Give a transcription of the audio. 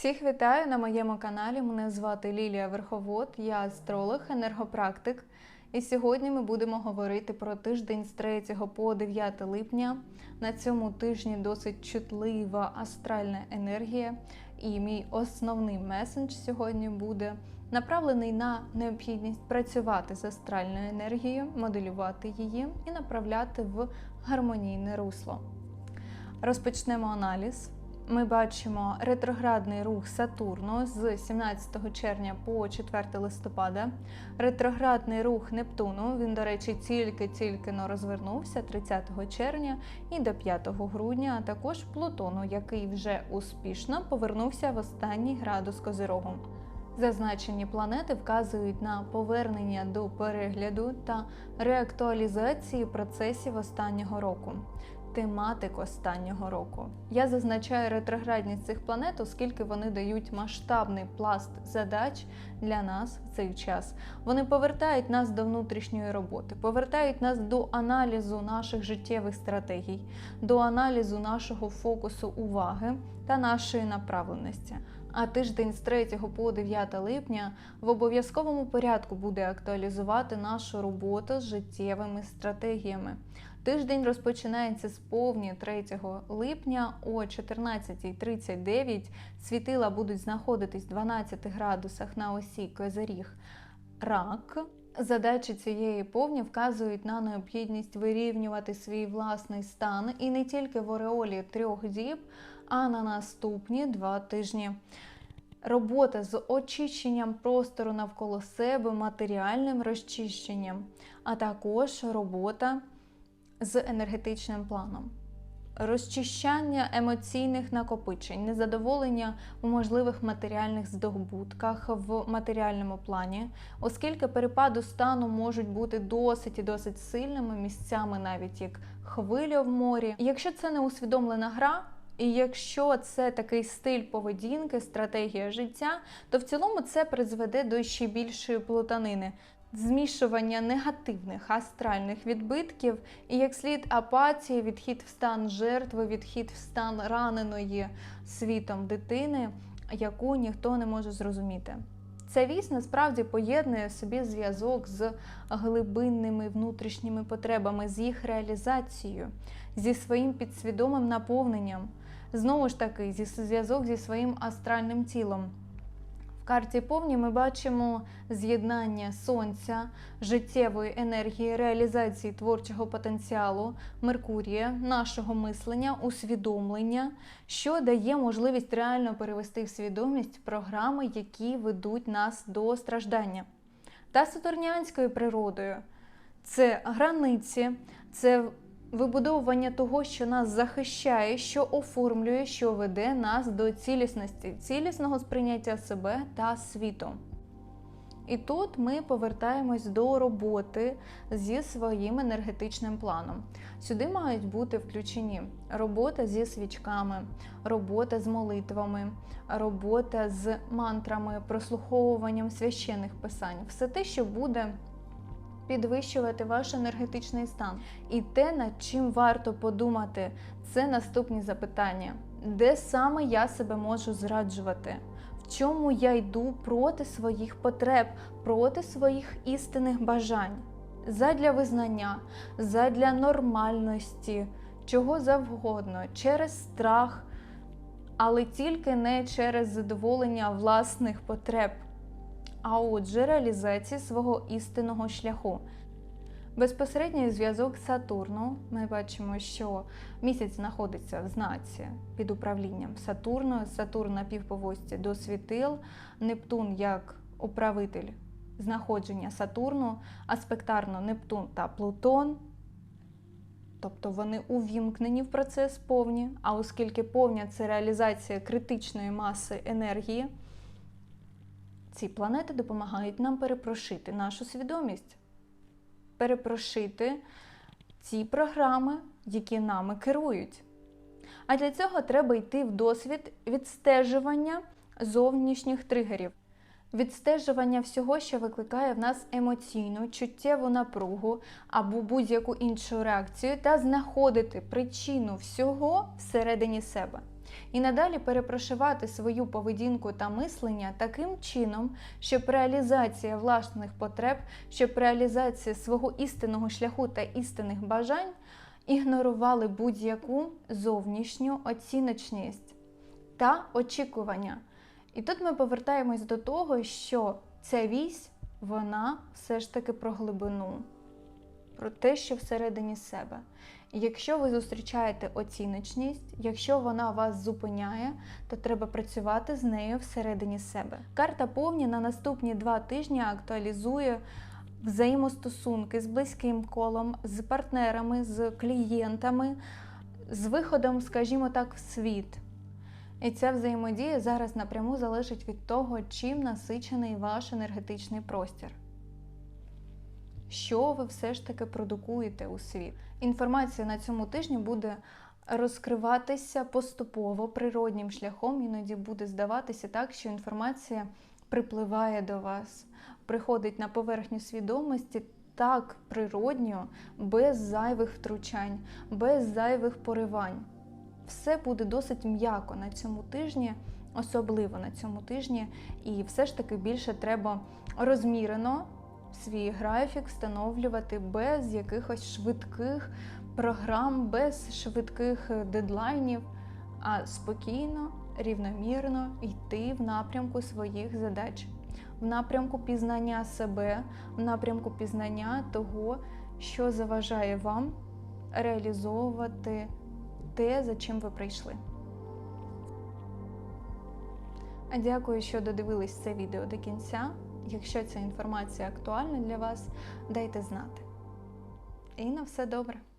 Всіх вітаю на моєму каналі. Мене звати Лілія Верховод, я астролог, енергопрактик. І сьогодні ми будемо говорити про тиждень з 3 по 9 липня. На цьому тижні досить чутлива астральна енергія. І мій основний месендж сьогодні буде направлений на необхідність працювати з астральною енергією, моделювати її і направляти в гармонійне русло. Розпочнемо аналіз. Ми бачимо ретроградний рух Сатурну з 17 червня по 4 листопада. Ретроградний рух Нептуну. Він, до речі, тільки-тільки но розвернувся 30 червня і до 5 грудня, а також Плутону, який вже успішно повернувся в останній градус Козирогу. Зазначені планети вказують на повернення до перегляду та реактуалізації процесів останнього року тематик останнього року. Я зазначаю ретроградність цих планет, оскільки вони дають масштабний пласт задач для нас в цей час. Вони повертають нас до внутрішньої роботи, повертають нас до аналізу наших життєвих стратегій, до аналізу нашого фокусу уваги та нашої направленості. А тиждень з 3 по 9 липня в обов'язковому порядку буде актуалізувати нашу роботу з життєвими стратегіями. Тиждень розпочинається з повні 3 липня о 14.39. Світила будуть знаходитись в 12 градусах на осі Козиріг Рак. Задачі цієї повні вказують на необхідність вирівнювати свій власний стан і не тільки в ореолі трьох діб, а на наступні два тижні. Робота з очищенням простору навколо себе, матеріальним розчищенням, а також робота з енергетичним планом. Розчищання емоційних накопичень, незадоволення у можливих матеріальних здобутках в матеріальному плані, оскільки перепаду стану можуть бути досить і досить сильними місцями, навіть як хвиля в морі. Якщо це не усвідомлена гра, і якщо це такий стиль поведінки, стратегія життя, то в цілому це призведе до ще більшої плутанини змішування негативних астральних відбитків і як слід апатії, відхід в стан жертви, відхід в стан раненої світом дитини, яку ніхто не може зрозуміти. Ця вісь насправді поєднує собі зв'язок з глибинними внутрішніми потребами, з їх реалізацією, зі своїм підсвідомим наповненням, знову ж таки, зі зв'язок зі своїм астральним тілом карті повні ми бачимо з'єднання сонця, життєвої енергії, реалізації творчого потенціалу, Меркурія, нашого мислення, усвідомлення, що дає можливість реально перевести в свідомість програми, які ведуть нас до страждання. Та сатурнянською природою це границі, це вибудовування того, що нас захищає, що оформлює, що веде нас до цілісності, цілісного сприйняття себе та світу. І тут ми повертаємось до роботи зі своїм енергетичним планом. Сюди мають бути включені робота зі свічками, робота з молитвами, робота з мантрами, прослуховуванням священних писань, все те, що буде підвищувати ваш енергетичний стан. І те, над чим варто подумати, це наступні запитання: де саме я себе можу зраджувати? В чому я йду проти своїх потреб, проти своїх істинних бажань? Задля визнання, задля нормальності, чого завгодно, через страх, але тільки не через задоволення власних потреб а отже, реалізації свого істинного шляху. Безпосередній зв'язок Сатурну. Ми бачимо, що місяць знаходиться в знаці під управлінням Сатурну, Сатурн на півповості до світил, Нептун як управитель знаходження Сатурну, аспектарно Нептун та Плутон. Тобто вони увімкнені в процес повні, а оскільки повня це реалізація критичної маси енергії. Ці планети допомагають нам перепрошити нашу свідомість, перепрошити ці програми, які нами керують. А для цього треба йти в досвід відстежування зовнішніх тригерів, відстежування всього, що викликає в нас емоційну, чуттєву напругу або будь-яку іншу реакцію, та знаходити причину всього всередині себе. І надалі перепрошивати свою поведінку та мислення таким чином, щоб реалізація власних потреб, щоб реалізація свого істинного шляху та істинних бажань ігнорували будь-яку зовнішню оціночність та очікування. І тут ми повертаємось до того, що ця вісь, вона все ж таки про глибину, про те, що всередині себе. І якщо ви зустрічаєте оціночність, якщо вона вас зупиняє, то треба працювати з нею всередині себе. Карта повні на наступні два тижні актуалізує взаємостосунки з близьким колом, з партнерами, з клієнтами, з виходом, скажімо так, в світ. І ця взаємодія зараз напряму залежить від того, чим насичений ваш енергетичний простір. Що ви все ж таки продукуєте у світ? Інформація на цьому тижні буде розкриватися поступово природнім шляхом, іноді буде здаватися так, що інформація припливає до вас, приходить на поверхню свідомості так природньо, без зайвих втручань, без зайвих поривань. Все буде досить м'яко на цьому тижні, особливо на цьому тижні, і все ж таки більше треба розмірено свій графік встановлювати без якихось швидких програм, без швидких дедлайнів, а спокійно, рівномірно йти в напрямку своїх задач, в напрямку пізнання себе, в напрямку пізнання того, що заважає вам реалізовувати те, за чим ви прийшли. А Дякую, що додивились це відео до кінця. Якщо ця інформація актуальна для вас, дайте знати. І на все добре!